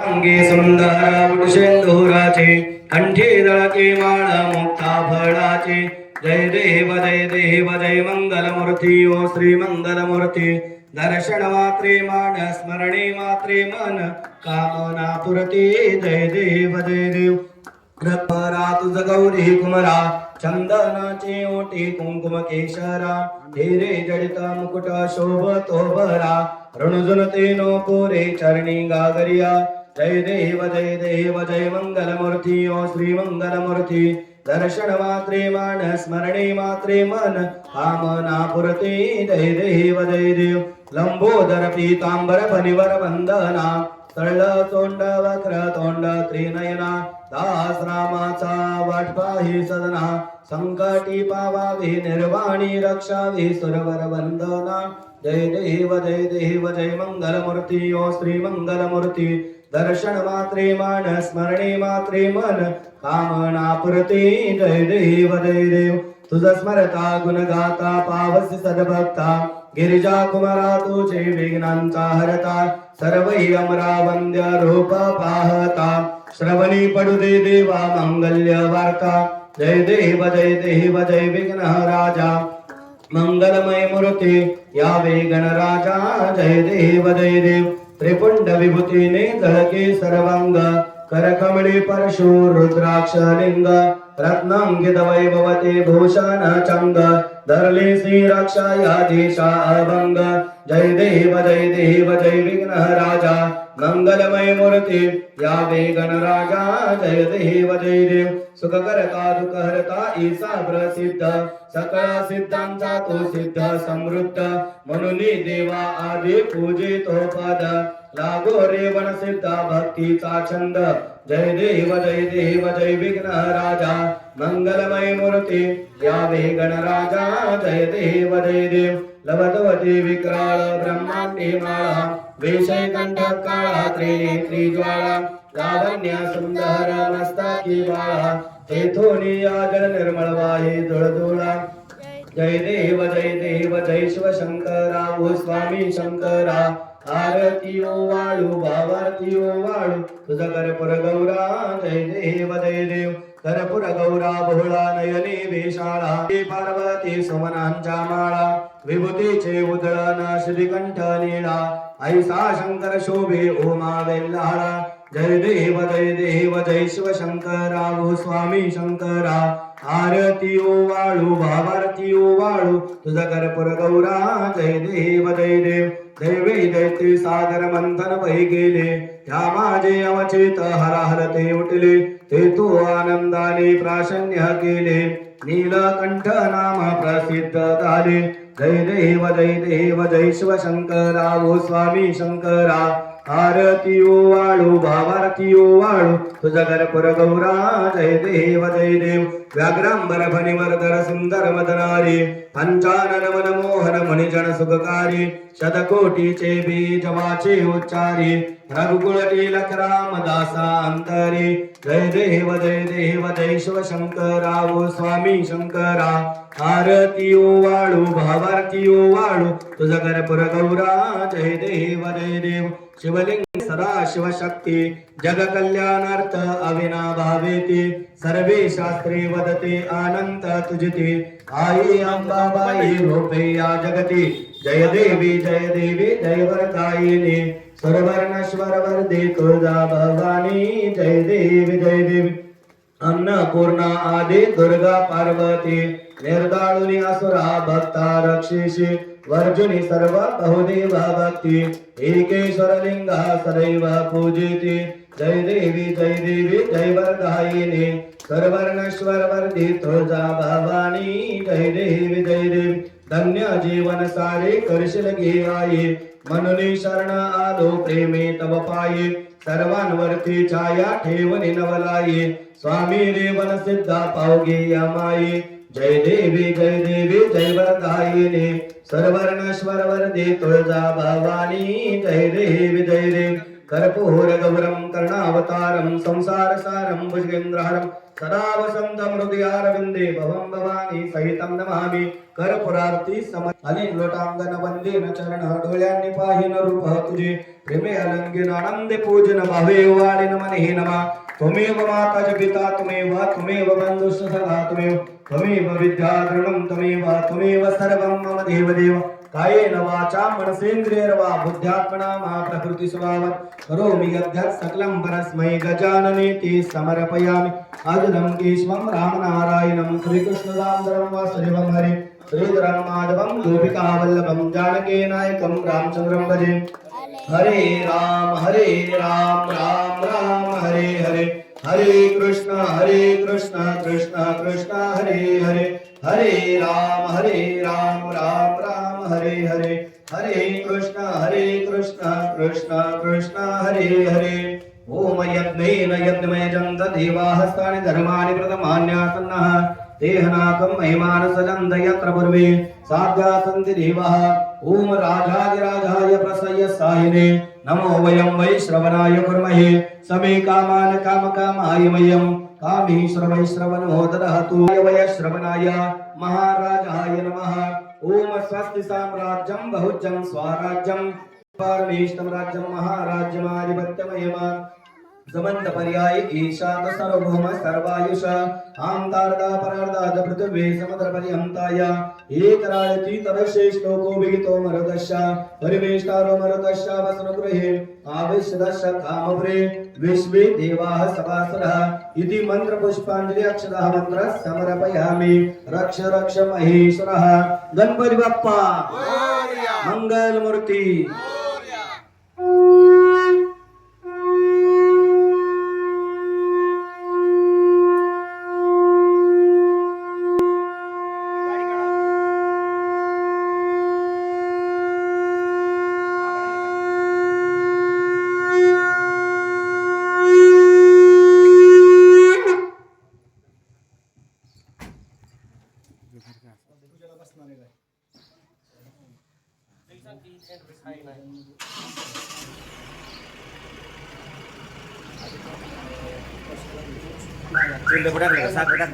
अंगी सुंदर वृषेंदुराचे कंठी दळके माळ मुक्ता फळाचे. जय देव जय देव जय मंगलमूर्ती ओ श्री मंगलमूर्ती. दर्शन मात्रे मान स्मरणे मात्रे मन. कामना पुरती जय देव जय देव. रत्मरा तुझ गौरी कुमरा. चंदनाचे ओटी कुंकुम केशरा. हिरे जडित मुकुट शोभतो बरा. ऋणजुनते नो पोरे चरणी गागरिया. जय देव जय देव जय मंगलमूर्ती ओ श्री मंगलमूर्ती। दर्शन मात्रे मान स्मरणे मात्रे मन। कामना पुरते जय देव जय देव। लंबोदर पीतांबर फणिवर वंदना। तळ तोंड वक्र तोंड त्रिनयना। दास रामाचा वाटपाही सदना संकटी पावावी निर्वाणी रक्षावी सुरवर वंदना। जय देव जय देव जय मंगलमूर्ती ओ श्री मंगलमूर्ती। दर्शन मात्रे मान स्मरणे मात्रे मन कामना पुरते जय देव जय देव। तुझ स्मरता गुण गाता पावसी सदभक्ता गिरिजा कुमारा तुझे विघ्नांचा हरता सर्व अमरा वंद्य रूप पाहता। श्रवणी पडू दे देवा मंगल्य वार्ता। जय देव जय देव जय विघ्न राजा। मंगलमय मूर्ती यावे गणराजा। जय देव जय देव। त्रिपुंड विभूतीने झळके सर्वांग करकमळी परशु रुद्राक्ष लिंग रत्नं गिदवै भवते भूषण चंग धरले श्री रक्षा देशा अभंग। जय देव जय देव जय विघ्न राजा मंगलमय मूर्ती यावे गणराजा। जय देव जय देव। सुख करता दुःख हरता ईसा प्रसिद्ध। सकळ सिद्धांचा तो सिद्ध समृद्ध। म्हणून देवा आदी पूजितो पद। लागो रे वन सिद्धा भक्तीचा छंद। जय देव जय देव जय विघ्न राजा मंगलमय मूर्ती यावे गणराजा जय देव जय देव लवतवती विक्राळ ब्रह्मांडी माळा। वेशय कंठ काळा त्रिनेत्री ज्वाळा। लावण्य सुंदर मस्ताकी बाळा। तेथोनी जल निर्मळ वाहे धुळधुळा। जय देव जय देव जय शिव शंकरा ओ स्वामी शंकरा। आरतीयो वाळू भावारती वाळू तुझ करपुर गौरा जय देव जय देव करपुर गौरा भोळा नयने वेशाळा हे पार्वती सुमनांच्या माळा विभूतीचे उदळण श्रीकंठ निळा ऐसा शंकर शोभे ओमा वेल्लाळा जय देव जय देव जय शिव शंकरा ओ स्वामी शंकरा. आरती ओ वाळू भावारती ओ वाळू तुझा करपुर गौरा. जय देव जय देव दैवे दैत्य सागर मंथन वही गेले. या माझे अवचेत हर हर ते उठले ते तो आनंदाने प्राशन्य केले. नीलकंठ नाम प्रसिद्ध झाले. जय देव जय देव जय शिव शंकरा ओ स्वामी शंकरा. आरती वाळू भावारतीयो ओ वाळू तुझा पर गौरा जय देव जय देव. व्याघ्रांबर फणिवरधर सुंदर मदनारी पंचानन मन मोहन मुनिजन सुखकारी शतकोटीचे बीज वाचे उच्चारी रघुकुळटी लखराम दासा अंतरी जय देव जय देव जय शिव शंकरा ओ स्वामी शंकरा आरती ओ वाळू भावारती ओ वाळू तुझा करपुर गौरा जय देव जय देव। शिवलिंग सदा शिवशक्ती जग कल्याणार्थ अविना भावेती सर्वे शास्त्रे वदते अनंत तुझते आई अंबाबाई रूपे या जगती जय देवी जय देवी जय वरदायिनी। सर्वर्णश्वर वरदे तुळजा भवानी जय देवी जय देवी। अन्नपूर्णा आदि दुर्गा पार्वती निर्दाळुनी असुरा भक्ता रक्षिषि वर्जुनी सर्व बहुदेव भक्ती एकेश्वर लिंगा सदैव पूजिती जय देवी जय देवी जय वरदायिनी सर्वर्णश्वर वर्धी तुळजा भवानी जय देवी जय देवी। धन्य जीवन सारे करशील घे आई म्हणून शरण आलो प्रेमे तव पायी। सर्वांवरती छाया ठेवणे नवलाये. स्वामी रेवन सिद्धा पावगे या माये जय देवी जय देवी जय वरदायिने. सर्वर्णश्वर वरदे तुळजा भवानी. जय देवी जय देवी. कर्पूरगौरं कर्णावतारं संसारसारं भुजगेन्द्रहरं सदा वसन्तं हृदयारविन्दे भवं भवानी सहितं नमामि कर्पुरार्ती सम अलिन लोटांगण वंदेन चरण डोळ्यांनी पाहिन रूप तुझे प्रेमे अलंगिन आनंदे पूजन भावे वाळीन मने नमा त्वमेव माता च पिता त्वमेव त्वमेव बन्धुश्च सखा त्वमेव त्वमेव विद्या द्रवणं त्वमेव त्वमेव सर्वं मम देवदेव कायेन वाचा मनसेन्द्रियर्वा बुद्ध्यात्मना मा प्रकृती करोमि यद्यत् सकलं परस्मै गजाननेति समर्पयामि। अजनं केशवं रामनारायणं श्रीकृष्णदामोदरं वासुदेवं हरे। श्रीधरं माधवं गोपिकावल्लभं जानकीनायकं रामचन्द्रं भजे। हरे राम हरे राम राम राम हरे हरे। हरे कृष्ण हरे कृष्ण कृष्ण कृष्ण हरे हरे। हरे राम हरे राम राम राम। हरे हरे. हरे कृष्ण हरे कृष्ण कृष्ण कृष्ण हरे हरे. ओम यज्ञेन यज्ञमयजं देवाहस्तानि धर्माणि प्रथमान्यासन्नः. देहनाकं महिमान सजन्त यत्र पूर्वे साध्या सन्ति देवः ॐ राजाधिराजाय प्रसय सायिने. नमो वयं वै श्रवणाय कुर्महे. समे कामान् कामकामाय मह्यं. कामी श्रवै श्रवणो ददहतु. वय श्रवणाय महाराजाय नमः. ॐ स्वस्ति साम्राज्यं बहुजं स्वराज्यं। परमेष्टं राज्यं महाराज्यमाधिपत्यमयमा। समंत पर्याय ईशान सर्वभौम सर्वायुष आमतार्दा परार्धाद पृथ्वी समुद्र पर्यंताय एकराळती तरशे श्लोको विहितो मरुदश्य परिवेष्टारो मरुदश्य वसनगृहे आविश्यदश्य कामप्रे विश्वे देवाः सभासुरः इति मंत्र पुष्पांजलि अक्षरः मंत्र समर्पयामि। रक्ष रक्ष महेश्वरः। गणपती बाप्पा। मंगल मूर्ती Sudah benar, sudah benar.